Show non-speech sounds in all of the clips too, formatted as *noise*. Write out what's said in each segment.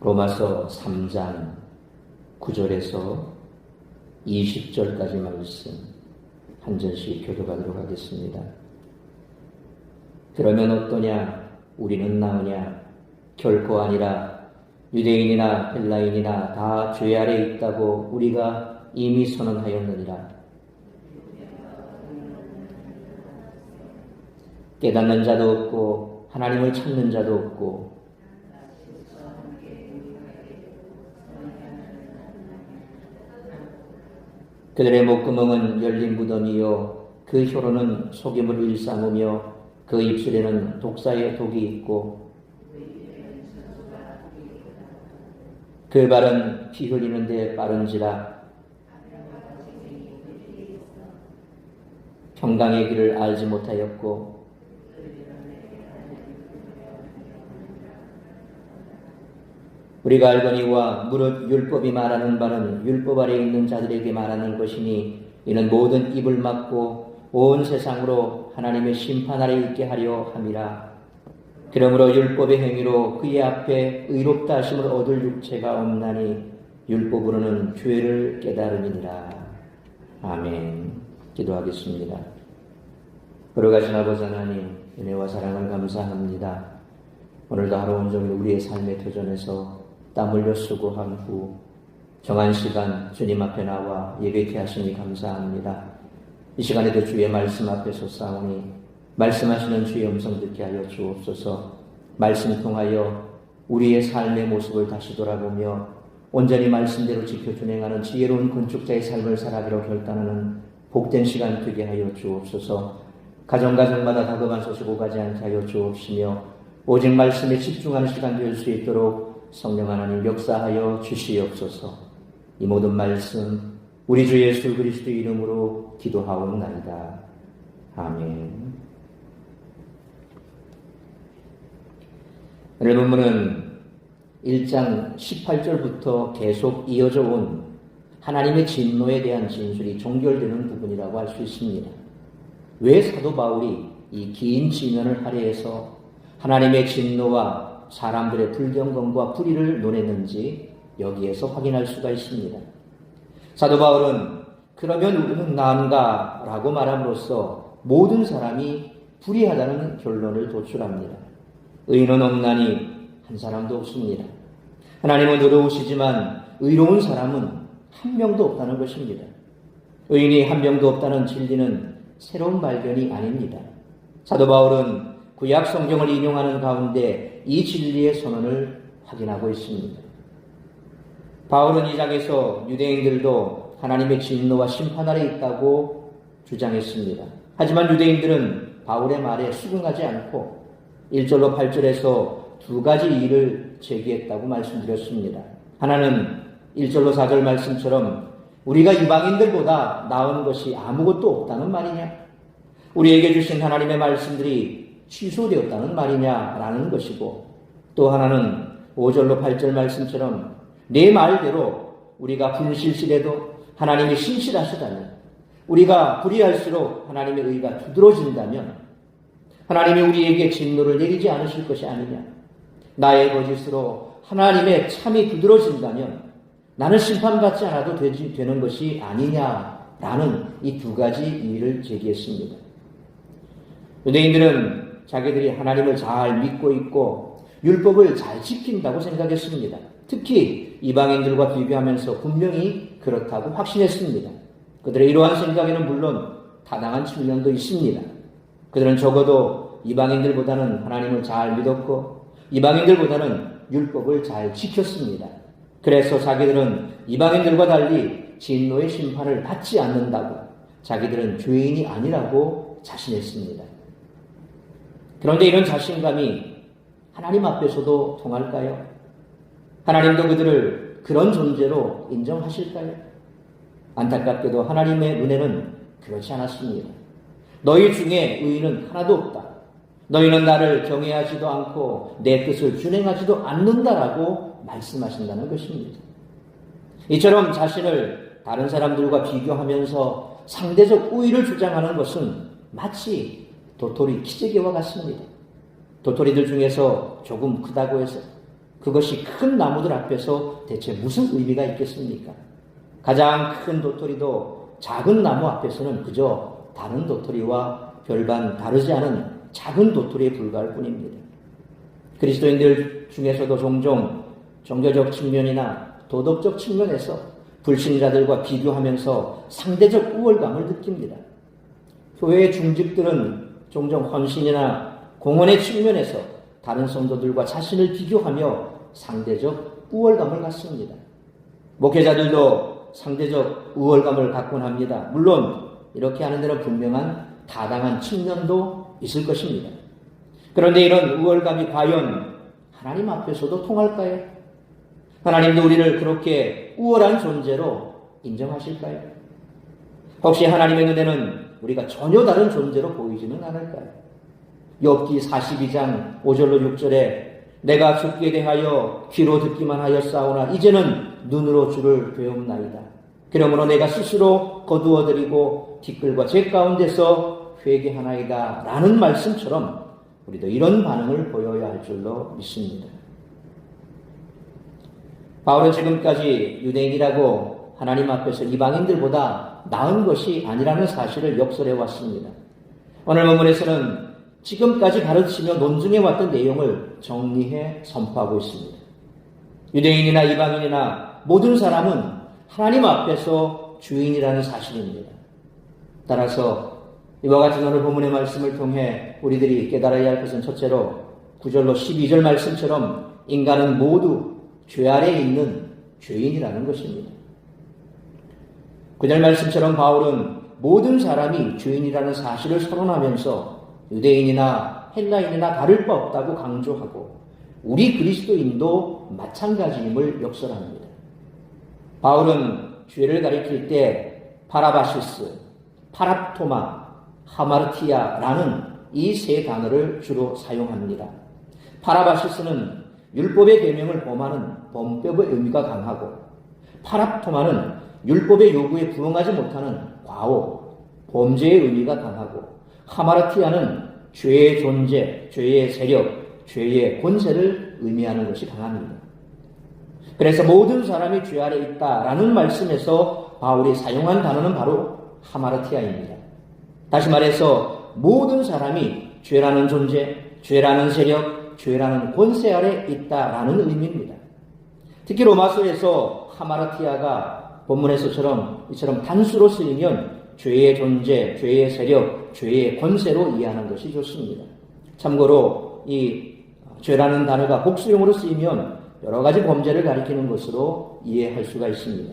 로마서 3장 9절에서 20절까지 말씀 한 절씩 교도하도록 하겠습니다. 그러면 어떠냐? 우리는 나으냐? 결코 아니라 유대인이나 헬라인이나 다 죄 아래 있다고 우리가 이미 선언하였느니라. 깨닫는 자도 없고 하나님을 찾는 자도 없고 그들의 목구멍은 열린 무덤이요 그 혀로는 속임을 일삼으며 그 입술에는 독사의 독이 있고 그 발은 피 흘리는 데 빠른지라. 평강의 길을 알지 못하였고 우리가 알거니와 무릇 율법이 말하는 바는 율법 아래 있는 자들에게 말하는 것이니 이는 모든 입을 막고 온 세상으로 하나님의 심판 아래 있게 하려 함이라. 그러므로 율법의 행위로 그의 앞에 의롭다 하심을 얻을 육체가 없나니 율법으로는 죄를 깨달음이니라. 아멘. 기도하겠습니다. 걸어가신 아버지 하나님 은혜와 사랑을 감사합니다. 오늘도 하루 온종일 우리의 삶의 도전에서 땀 흘려 수고한 후 정한 시간 주님 앞에 나와 예배케 하시니 감사합니다. 이 시간에도 주의 말씀 앞에 서 싸우니 말씀하시는 주의 음성 듣게 하여 주옵소서 말씀 통하여 우리의 삶의 모습을 다시 돌아보며 온전히 말씀대로 지켜 준행하는 지혜로운 건축자의 삶을 살아가기로 결단하는 복된 시간 되게 하여 주옵소서 가정가정마다 다급한 소식 오가지 않게 하여 주옵시며 오직 말씀에 집중하는 시간 될 수 있도록 성령 하나님 역사하여 주시옵소서 이 모든 말씀 우리 주 예수 그리스도 이름으로 기도하옵나이다. 아멘. 오늘 본문은 1장 18절부터 계속 이어져 온 하나님의 진노에 대한 진술이 종결되는 부분이라고 할 수 있습니다. 왜 사도 바울이 이긴 지면을 할애해서 하나님의 진노와 사람들의 불경건과 불의를 논했는지 여기에서 확인할 수가 있습니다. 사도 바울은 그러면 우리는 나은가? 라고 말함으로써 모든 사람이 불의하다는 결론을 도출합니다. 의는 없나니 한 사람도 없습니다. 하나님은 의로우시지만 의로운 사람은 한 명도 없다는 것입니다. 의인이 한 명도 없다는 진리는 새로운 발견이 아닙니다. 사도 바울은 구약 성경을 인용하는 가운데 이 진리의 선언을 확인하고 있습니다. 바울은 이 장에서 유대인들도 하나님의 진노와 심판 아래 있다고 주장했습니다. 하지만 유대인들은 바울의 말에 수긍하지 않고 1절로 8절에서 두 가지 일을 제기했다고 말씀드렸습니다. 하나는 1절로 4절 말씀처럼 우리가 이방인들보다 나은 것이 아무것도 없다는 말이냐? 우리에게 주신 하나님의 말씀들이 취소되었다는 말이냐라는 것이고 또 하나는 5절로 8절 말씀처럼 내 말대로 우리가 불실실해도 하나님이 신실하시다면 우리가 불의할수록 하나님의 의가 두드러진다면 하나님이 우리에게 진노를 내리지 않으실 것이 아니냐 나의 거짓으로 하나님의 참이 두드러진다면 나는 심판받지 않아도 되지, 되는 것이 아니냐라는 이 두 가지 일을 제기했습니다. 유대인들은 자기들이 하나님을 잘 믿고 있고 율법을 잘 지킨다고 생각했습니다. 특히 이방인들과 비교하면서 분명히 그렇다고 확신했습니다. 그들의 이러한 생각에는 물론 타당한 측면도 있습니다. 그들은 적어도 이방인들보다는 하나님을 잘 믿었고 이방인들보다는 율법을 잘 지켰습니다. 그래서 자기들은 이방인들과 달리 진노의 심판을 받지 않는다고 자기들은 죄인이 아니라고 자신했습니다. 그런데 이런 자신감이 하나님 앞에서도 통할까요? 하나님도 그들을 그런 존재로 인정하실까요? 안타깝게도 하나님의 눈에는 그렇지 않았습니다. 너희 중에 의인은 하나도 없다. 너희는 나를 경외하지도 않고 내 뜻을 준행하지도 않는다라고 말씀하신다는 것입니다. 이처럼 자신을 다른 사람들과 비교하면서 상대적 우위를 주장하는 것은 마치 도토리 키재기와 같습니다. 도토리들 중에서 조금 크다고 해서 그것이 큰 나무들 앞에서 대체 무슨 의미가 있겠습니까? 가장 큰 도토리도 작은 나무 앞에서는 그저 다른 도토리와 별반 다르지 않은 작은 도토리에 불과할 뿐입니다. 그리스도인들 중에서도 종종 종교적 측면이나 도덕적 측면에서 불신자들과 비교하면서 상대적 우월감을 느낍니다. 교회의 중직들은 종종 헌신이나 공헌의 측면에서 다른 성도들과 자신을 비교하며 상대적 우월감을 갖습니다. 목회자들도 상대적 우월감을 갖곤 합니다. 물론 이렇게 하는 데는 분명한 타당한 측면도 있을 것입니다. 그런데 이런 우월감이 과연 하나님 앞에서도 통할까요? 하나님도 우리를 그렇게 우월한 존재로 인정하실까요? 혹시 하나님의 눈에는 우리가 전혀 다른 존재로 보이지는 않을까요? 욥기 42장 5절로 6절에 내가 죽게 대하여 귀로 듣기만 하였사오나 이제는 눈으로 주를 배움나이다. 그러므로 내가 스스로 거두어드리고 티끌과 제 가운데서 회개하나이다. 라는 말씀처럼 우리도 이런 반응을 보여야 할 줄로 믿습니다. 바울은 지금까지 유대인이라고 하나님 앞에서 이방인들보다 나은 것이 아니라는 사실을 역설해 왔습니다. 오늘 본문에서는 지금까지 가르치며 논증해 왔던 내용을 정리해 선포하고 있습니다. 유대인이나 이방인이나 모든 사람은 하나님 앞에서 주인이라는 사실입니다. 따라서 이와 같은 오늘 본문의 말씀을 통해 우리들이 깨달아야 할 것은 첫째로 9절로 12절 말씀처럼 인간은 모두 죄 아래에 있는 죄인이라는 것입니다. 9절 말씀처럼 바울은 모든 사람이 죄인이라는 사실을 선언하면서 유대인이나 헬라인이나 다를 바 없다고 강조하고 우리 그리스도인도 마찬가지임을 역설합니다. 바울은 죄를 가리킬 때 파라바시스, 파랍토마, 하마르티아라는 이 세 단어를 주로 사용합니다. 파라바시스는 율법의 계명을 범하는 범법의 의미가 강하고 파랍토마는 율법의 요구에 부응하지 못하는 과오, 범죄의 의미가 강하고 하마르티아는 죄의 존재, 죄의 세력, 죄의 권세를 의미하는 것이 강합니다. 그래서 모든 사람이 죄 아래 있다라는 말씀에서 바울이 사용한 단어는 바로 하마르티아입니다. 다시 말해서 모든 사람이 죄라는 존재, 죄라는 세력, 죄라는 권세 아래 있다라는 의미입니다. 특히 로마서에서 하마르티아가 본문에서처럼 이처럼 단수로 쓰이면 죄의 존재, 죄의 세력, 죄의 권세로 이해하는 것이 좋습니다. 참고로 이 죄라는 단어가 복수용으로 쓰이면 여러 가지 범죄를 가리키는 것으로 이해할 수가 있습니다.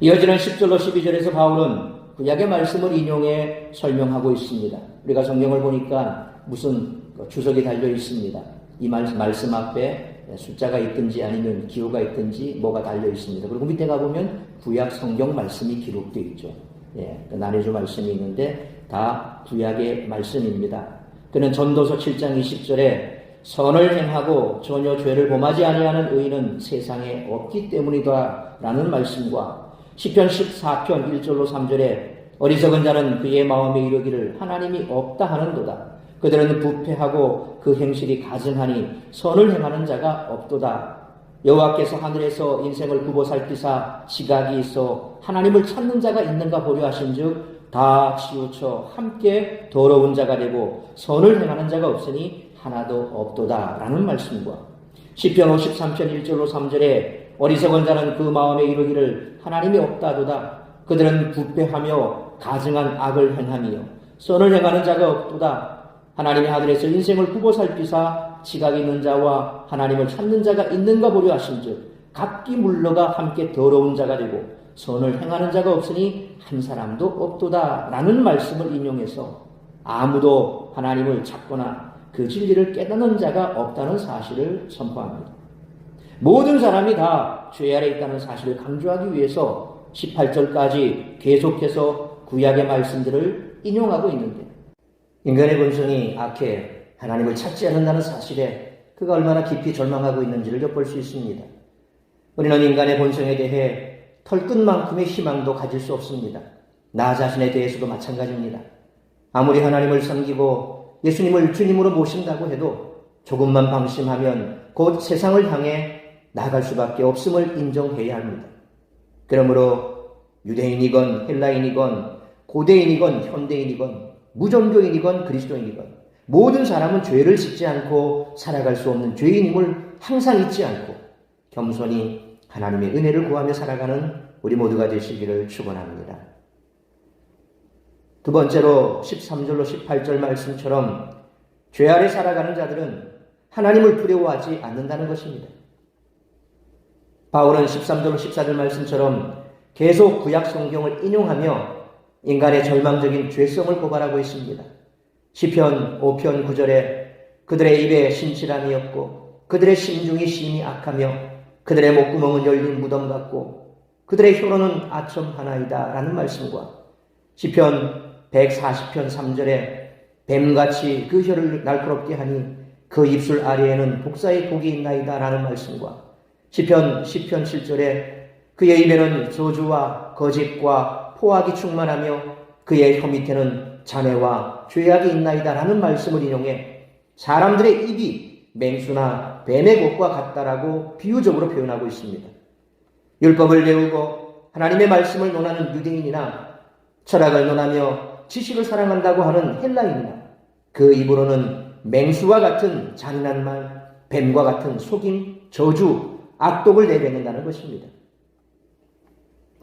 이어지는 10절로 12절에서 바울은 구약의 말씀을 인용해 설명하고 있습니다. 우리가 성경을 보니까 무슨 주석이 달려 있습니다. 이 말씀 앞에 숫자가 있든지 아니면 기호가 있든지 뭐가 달려 있습니다. 그리고 밑에 가보면 구약 성경 말씀이 기록되어 있죠. 예, 나뉘조 말씀이 있는데 다 구약의 말씀입니다. 그는 전도서 7장 20절에 선을 행하고 전혀 죄를 범하지 아니하는 의인은 세상에 없기 때문이다 라는 말씀과 시편 14편 1절로 3절에 어리석은 자는 그의 마음에 이르기를 하나님이 없다 하는도다. 그들은 부패하고 그 행실이 가증하니 선을 행하는 자가 없도다. 여호와께서 하늘에서 인생을 굽어 살피사 지각이 있어 하나님을 찾는 자가 있는가 보려 하신즉 다 치우쳐 함께 더러운 자가 되고 선을 행하는 자가 없으니 하나도 없도다라는 말씀과 시편 53편 1절로 3절에 어리석은 자는 그 마음에 이르기를 하나님이 없다도다. 그들은 부패하며 가증한 악을 행하며 선을 행하는 자가 없도다 하나님의 하늘에서 인생을 굽어 살피사 지각이 있는 자와 하나님을 찾는 자가 있는가 보려 하신즉 각기 물러가 함께 더러운 자가 되고 선을 행하는 자가 없으니 한 사람도 없도다라는 말씀을 인용해서 아무도 하나님을 찾거나 그 진리를 깨닫는 자가 없다는 사실을 선포합니다. 모든 사람이 다 죄 아래 있다는 사실을 강조하기 위해서 18절까지 계속해서 구약의 말씀들을 인용하고 있는데 인간의 본성이 악해 하나님을 찾지 않는다는 사실에 그가 얼마나 깊이 절망하고 있는지를 엿볼 수 있습니다. 우리는 인간의 본성에 대해 털끝만큼의 희망도 가질 수 없습니다. 나 자신에 대해서도 마찬가지입니다. 아무리 하나님을 섬기고 예수님을 주님으로 모신다고 해도 조금만 방심하면 곧 세상을 향해 나갈 수밖에 없음을 인정해야 합니다. 그러므로 유대인이건 헬라인이건 고대인이건 현대인이건 무종교인이건 그리스도인이건 모든 사람은 죄를 짓지 않고 살아갈 수 없는 죄인임을 항상 잊지 않고 겸손히 하나님의 은혜를 구하며 살아가는 우리 모두가 되시기를 축원합니다. 두 번째로 13절로 18절 말씀처럼 죄 아래 살아가는 자들은 하나님을 두려워하지 않는다는 것입니다. 바울은 13절로 14절 말씀처럼 계속 구약 성경을 인용하며 인간의 절망적인 죄성을 고발하고 있습니다. 시편 5편 9절에 그들의 입에 신실함이었고 그들의 심중이 심히 악하며 그들의 목구멍은 열린 무덤 같고 그들의 혀로는 아첨 하나이다 라는 말씀과 시편 140편 3절에 뱀같이 그 혀를 날카롭게 하니 그 입술 아래에는 복사의 독이 있나이다 라는 말씀과 시편 10편 7절에 그의 입에는 저주와 거짓과 포악이 충만하며 그의 혀 밑에는 잔해와 죄악이 있나이다 라는 말씀을 인용해 사람들의 입이 맹수나 뱀의 것과 같다라고 비유적으로 표현하고 있습니다. 율법을 배우고 하나님의 말씀을 논하는 유대인이나 철학을 논하며 지식을 사랑한다고 하는 헬라인이나 그 입으로는 맹수와 같은 잔인한 말, 뱀과 같은 속임, 저주, 악독을 내뱉는다는 것입니다.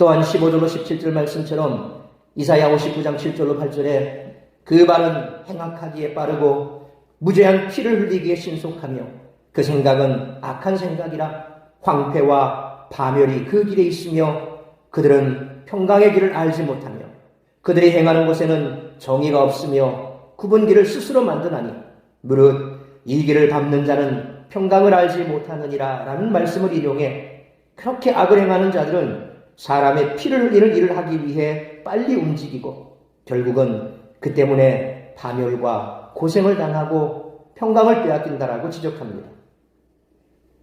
또한 15절로 17절 말씀처럼 이사야 59장 7절로 8절에 그 발은 행악하기에 빠르고 무죄한 피를 흘리기에 신속하며 그 생각은 악한 생각이라 황폐와 파멸이 그 길에 있으며 그들은 평강의 길을 알지 못하며 그들이 행하는 곳에는 정의가 없으며 굽은 길을 스스로 만드나니 무릇 이 길을 밟는 자는 평강을 알지 못하느니라 라는 말씀을 인용해 그렇게 악을 행하는 자들은 사람의 피를 흘리는 일을 하기 위해 빨리 움직이고 결국은 그 때문에 파멸과 고생을 당하고 평강을 빼앗긴다라고 지적합니다.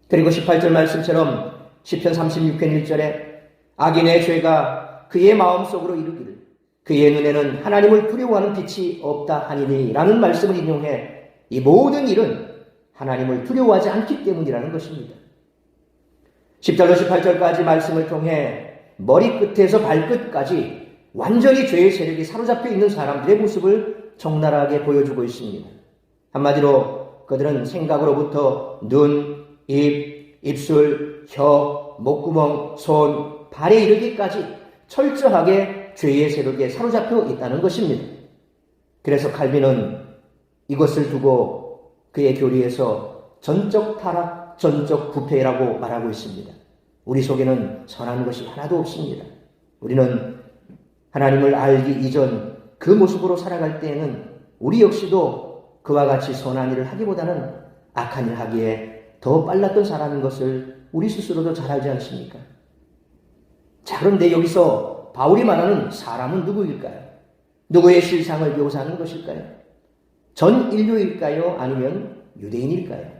그리고 18절 말씀처럼 10편 36편 1절에 악인의 죄가 그의 마음속으로 이르기를 그의 눈에는 하나님을 두려워하는 빛이 없다 하니니 라는 말씀을 인용해 이 모든 일은 하나님을 두려워하지 않기 때문이라는 것입니다. 10절로 18절까지 말씀을 통해 머리끝에서 발끝까지 완전히 죄의 세력이 사로잡혀 있는 사람들의 모습을 적나라하게 보여주고 있습니다. 한마디로 그들은 생각으로부터 눈, 입, 입술, 혀, 목구멍, 손, 발에 이르기까지 철저하게 죄의 세력에 사로잡혀 있다는 것입니다. 그래서 칼빈은 이것을 두고 그의 교리에서 전적 타락, 전적 부패라고 말하고 있습니다. 우리 속에는 선한 것이 하나도 없습니다. 우리는 하나님을 알기 이전 그 모습으로 살아갈 때에는 우리 역시도 그와 같이 선한 일을 하기보다는 악한 일을 하기에 더 빨랐던 사람인 것을 우리 스스로도 잘 알지 않습니까? 자, 그런데 여기서 바울이 말하는 사람은 누구일까요? 누구의 실상을 묘사하는 것일까요? 전 인류일까요? 아니면 유대인일까요?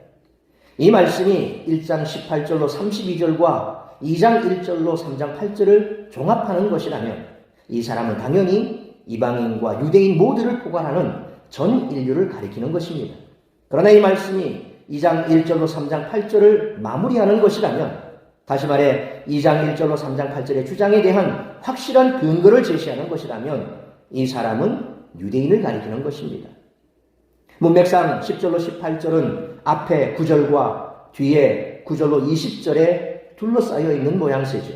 이 말씀이 1장 18절로 32절과 2장 1절로 3장 8절을 종합하는 것이라면 이 사람은 당연히 이방인과 유대인 모두를 포괄하는 전 인류를 가리키는 것입니다. 그러나 이 말씀이 2장 1절로 3장 8절을 마무리하는 것이라면 다시 말해 2장 1절로 3장 8절의 주장에 대한 확실한 근거를 제시하는 것이라면 이 사람은 유대인을 가리키는 것입니다. 문맥상 10절로 18절은 앞에 9절과 뒤에 9절로 20절에 둘러싸여 있는 모양새죠.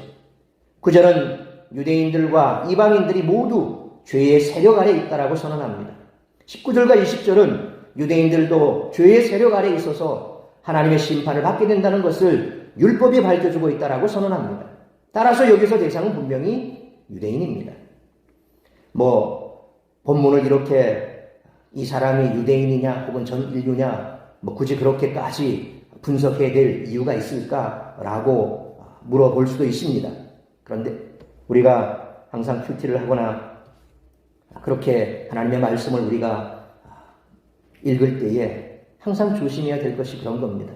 9절은 유대인들과 이방인들이 모두 죄의 세력 아래 있다라고 선언합니다. 19절과 20절은 유대인들도 죄의 세력 아래 있어서 하나님의 심판을 받게 된다는 것을 율법이 밝혀주고 있다라고 선언합니다. 따라서 여기서 대상은 분명히 유대인입니다. 뭐 본문을 이렇게 이 사람이 유대인이냐 혹은 전 인류냐 뭐 굳이 그렇게까지 분석해야 될 이유가 있을까 라고 물어볼 수도 있습니다. 그런데 우리가 항상 큐티를 하거나 그렇게 하나님의 말씀을 우리가 읽을 때에 항상 조심해야 될 것이 그런 겁니다.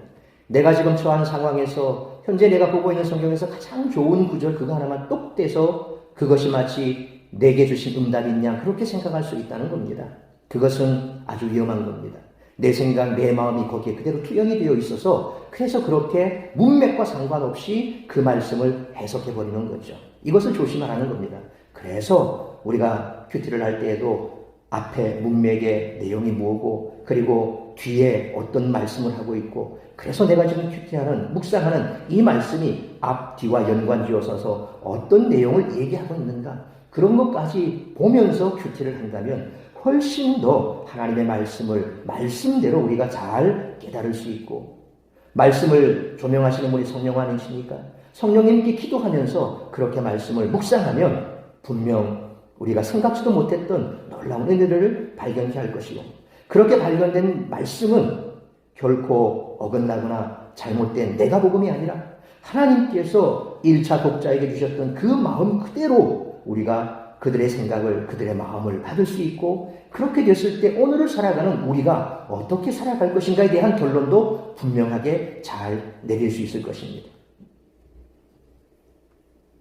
내가 지금 처한 상황에서 현재 내가 보고 있는 성경에서 가장 좋은 구절 그거 하나만 똑 떼서 그것이 마치 내게 주신 응답인 양 그렇게 생각할 수 있다는 겁니다. 그것은 아주 위험한 겁니다. 내 생각, 내 마음이 거기에 그대로 투영이 되어 있어서 그래서 그렇게 문맥과 상관없이 그 말씀을 해석해 버리는 거죠. 이것을 조심하라는 겁니다. 그래서 우리가 큐티를 할 때에도 앞에 문맥의 내용이 뭐고 그리고 뒤에 어떤 말씀을 하고 있고 그래서 내가 지금 큐티하는 묵상하는 이 말씀이 앞 뒤와 연관지어서서 어떤 내용을 얘기하고 있는가 그런 것까지 보면서 큐티를 한다면 훨씬 더 하나님의 말씀을 말씀대로 우리가 잘 깨달을 수 있고 말씀을 조명하시는 분이 성령 아니십니까? 성령님께 기도하면서 그렇게 말씀을 묵상하면 분명 우리가 생각지도 못했던 놀라운 은혜를 발견케 할 것이고 그렇게 발견된 말씀은 결코 어긋나거나 잘못된 내가 복음이 아니라 하나님께서 1차 독자에게 주셨던 그 마음 그대로 우리가 그들의 생각을, 그들의 마음을 받을 수 있고, 그렇게 됐을 때 오늘을 살아가는 우리가 어떻게 살아갈 것인가에 대한 결론도 분명하게 잘 내릴 수 있을 것입니다.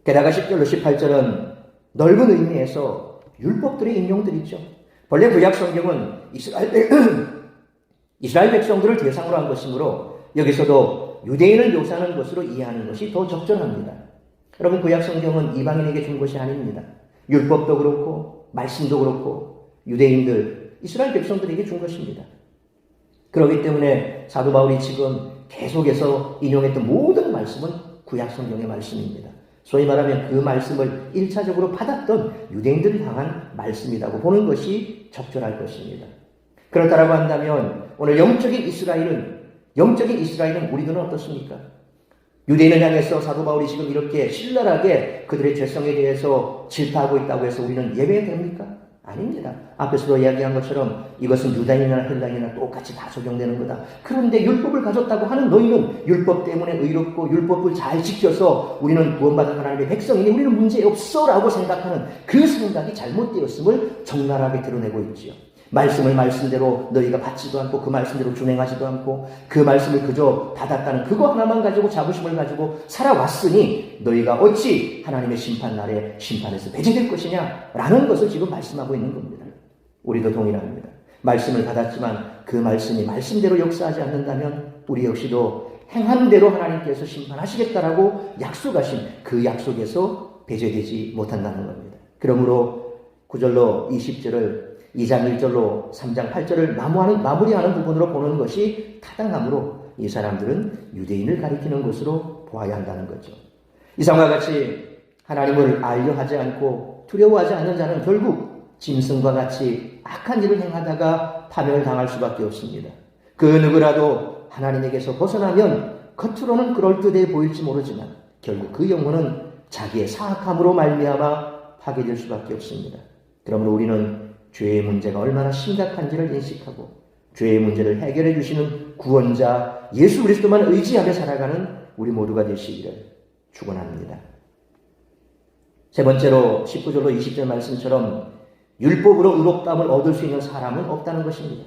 게다가 10절로 18절은 넓은 의미에서 율법들의 인용들이죠. 본래 구약 성경은 이스라엘, *clears throat* 이스라엘 백성들을 대상으로 한 것이므로 여기서도 유대인을 묘사하는 것으로 이해하는 것이 더 적절합니다. 여러분 구약 성경은 이방인에게 준 것이 아닙니다. 율법도 그렇고 말씀도 그렇고 유대인들 이스라엘 백성들에게 준 것입니다. 그렇기 때문에 사도 바울이 지금 계속해서 인용했던 모든 말씀은 구약 성경의 말씀입니다. 소위 말하면 그 말씀을 1차적으로 받았던 유대인들을 향한 말씀이라고 보는 것이 적절할 것입니다. 그렇다고 한다면 오늘 영적인 이스라엘은 영적인 이스라엘은 우리들은 어떻습니까? 유대인을 향해서 사도 바울이 지금 이렇게 신랄하게 그들의 죄성에 대해서 질타하고 있다고 해서 우리는 예배됩니까? 아닙니다. 앞에서도 이야기한 것처럼 이것은 유다인이나 헬라인이나 똑같이 다 적용되는 거다. 그런데 율법을 가졌다고 하는 너희는 율법 때문에 의롭고 율법을 잘 지켜서 우리는 구원받은 하나님의 백성이니 우리는 문제 없어라고 생각하는 그 생각이 잘못되었음을 적나라하게 드러내고 있지요. 말씀을 말씀대로 너희가 받지도 않고 그 말씀대로 준행하지도 않고 그 말씀을 그저 받았다는 그거 하나만 가지고 자부심을 가지고 살아왔으니 너희가 어찌 하나님의 심판 날에 심판에서 배제될 것이냐 라는 것을 지금 말씀하고 있는 겁니다. 우리도 동일합니다. 말씀을 받았지만 그 말씀이 말씀대로 역사하지 않는다면 우리 역시도 행한 대로 하나님께서 심판하시겠다라고 약속하신 그 약속에서 배제되지 못한다는 겁니다. 그러므로 9절로 20절을 2장 1절로 3장 8절을 마무하는, 마무리하는 부분으로 보는 것이 타당하므로 이 사람들은 유대인을 가리키는 것으로 보아야 한다는 거죠. 이상과 같이 하나님을 알려 하지 않고 두려워하지 않는 자는 결국 짐승과 같이 악한 일을 행하다가 파멸을 당할 수밖에 없습니다. 그 누구라도 하나님에게서 벗어나면 겉으로는 그럴듯해 보일지 모르지만 결국 그 영혼은 자기의 사악함으로 말미암아 파괴될 수밖에 없습니다. 그러므로 우리는 죄의 문제가 얼마나 심각한지를 인식하고 죄의 문제를 해결해 주시는 구원자 예수 그리스도만 의지하며 살아가는 우리 모두가 되시기를 축원합니다. 세 번째로 19절로 20절 말씀처럼 율법으로 의롭다함을 얻을 수 있는 사람은 없다는 것입니다.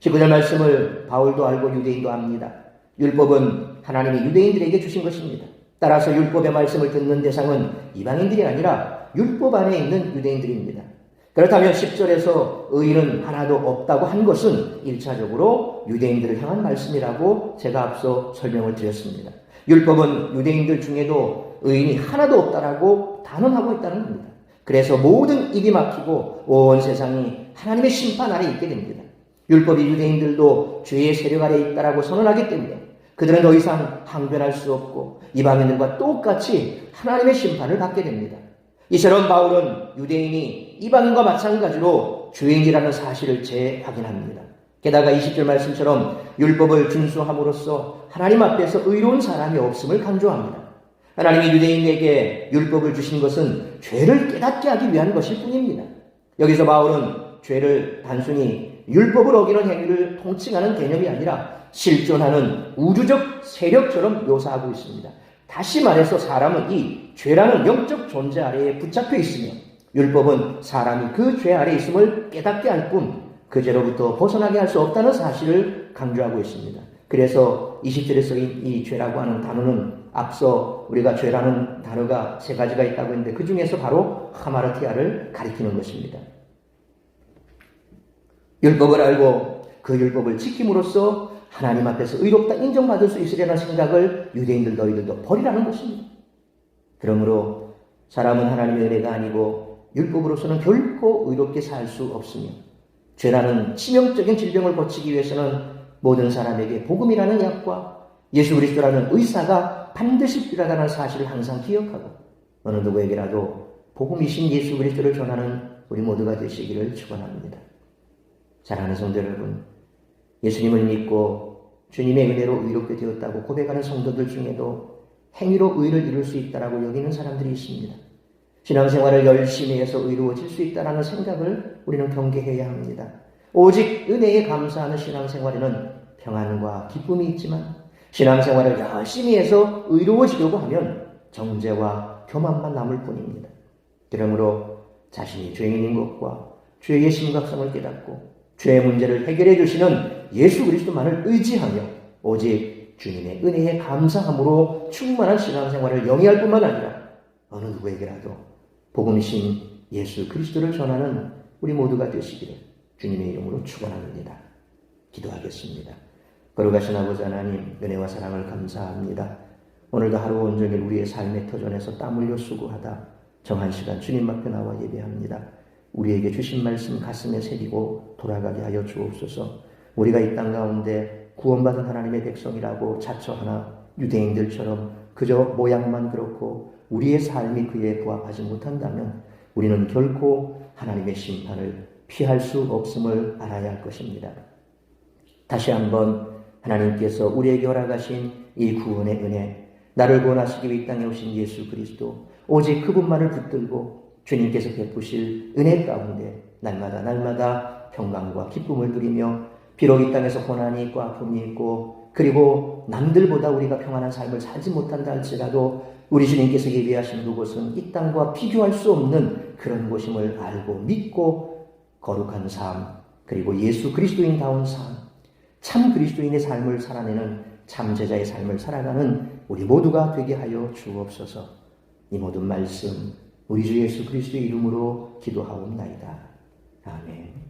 19절 말씀을 바울도 알고 유대인도 압니다. 율법은 하나님이 유대인들에게 주신 것입니다. 따라서 율법의 말씀을 듣는 대상은 이방인들이 아니라 율법 안에 있는 유대인들입니다. 그렇다면 10절에서 의인은 하나도 없다고 한 것은 1차적으로 유대인들을 향한 말씀이라고 제가 앞서 설명을 드렸습니다. 율법은 유대인들 중에도 의인이 하나도 없다라고 단언하고 있다는 겁니다. 그래서 모든 입이 막히고 온 세상이 하나님의 심판 아래 있게 됩니다. 율법이 유대인들도 죄의 세력 아래 있다라고 선언하기 때문에 그들은 더 이상 항변할 수 없고 이방인들과 똑같이 하나님의 심판을 받게 됩니다. 이처럼 바울은 유대인이 이방인과 마찬가지로 죄인이라는 사실을 재확인합니다. 게다가 20절 말씀처럼 율법을 준수함으로써 하나님 앞에서 의로운 사람이 없음을 강조합니다. 하나님이 유대인에게 율법을 주신 것은 죄를 깨닫게 하기 위한 것일 뿐입니다. 여기서 바울은 죄를 단순히 율법을 어기는 행위를 통칭하는 개념이 아니라 실존하는 우주적 세력처럼 묘사하고 있습니다. 다시 말해서 사람은 이 죄라는 영적 존재 아래에 붙잡혀 있으며 율법은 사람이 그 죄 아래 있음을 깨닫게 할 뿐 그 죄로부터 벗어나게 할 수 없다는 사실을 강조하고 있습니다. 그래서 20절에 쓰인 이 죄라고 하는 단어는 앞서 우리가 죄라는 단어가 세 가지가 있다고 했는데 그 중에서 바로 하마르티아를 가리키는 것입니다. 율법을 알고 그그 율법을 지킴으로써 하나님 앞에서 의롭다 인정받을 수 있으려는 생각을 유대인들 너희들도 버리라는 것입니다. 그러므로 사람은 하나님의 은혜가 아니고 율법으로서는 결코 의롭게 살 수 없으며 죄라는 치명적인 질병을 고치기 위해서는 모든 사람에게 복음이라는 약과 예수 그리스도라는 의사가 반드시 필요하다는 사실을 항상 기억하고 어느 누구에게라도 복음이신 예수 그리스도를 전하는 우리 모두가 되시기를 축원합니다. 사랑하는 성도 여러분, 예수님을 믿고 주님의 은혜로 의롭게 되었다고 고백하는 성도들 중에도 행위로 의를 이룰 수 있다라고 여기는 사람들이 있습니다. 신앙생활을 열심히 해서 의로워질 수 있다라는 생각을 우리는 경계해야 합니다. 오직 은혜에 감사하는 신앙생활에는 평안과 기쁨이 있지만 신앙생활을 열심히 해서 의로워지려고 하면 정죄와 교만만 남을 뿐입니다. 그러므로 자신이 죄인인 것과 죄의 심각성을 깨닫고 죄의 문제를 해결해 주시는 예수 그리스도만을 의지하며 오직 주님의 은혜에 감사함으로 충만한 신앙생활을 영위할 뿐만 아니라 어느 누구에게라도 복음이신 예수 그리스도를 전하는 우리 모두가 되시기를 주님의 이름으로 축원합니다. 기도하겠습니다. 거룩하신 아버지 하나님 은혜와 사랑을 감사합니다. 오늘도 하루 온종일 우리의 삶의 터전에서 땀 흘려 수고하다 정한 시간 주님 앞에 나와 예배합니다. 우리에게 주신 말씀 가슴에 새기고 돌아가게 하여 주옵소서. 우리가 이 땅 가운데 구원받은 하나님의 백성이라고 자처하나 유대인들처럼 그저 모양만 그렇고 우리의 삶이 그에 부합하지 못한다면 우리는 결코 하나님의 심판을 피할 수 없음을 알아야 할 것입니다. 다시 한번 하나님께서 우리에게 허락하신 이 구원의 은혜, 나를 구원하시기 위해 이 땅에 오신 예수 그리스도, 오직 그분만을 붙들고 주님께서 베푸실 은혜 가운데 날마다 날마다 평강과 기쁨을 누리며 비록 이 땅에서 고난이 있고 아픔이 있고 그리고 남들보다 우리가 평안한 삶을 살지 못한다 할지라도 우리 주님께서 예비하신 그곳은 이 땅과 비교할 수 없는 그런 곳임을 알고 믿고 거룩한 삶 그리고 예수 그리스도인다운 삶 참 그리스도인의 삶을 살아내는 참 제자의 삶을 살아가는 우리 모두가 되게 하여 주옵소서. 이 모든 말씀 우리 주 예수 그리스도의 이름으로 기도하옵나이다. 아멘.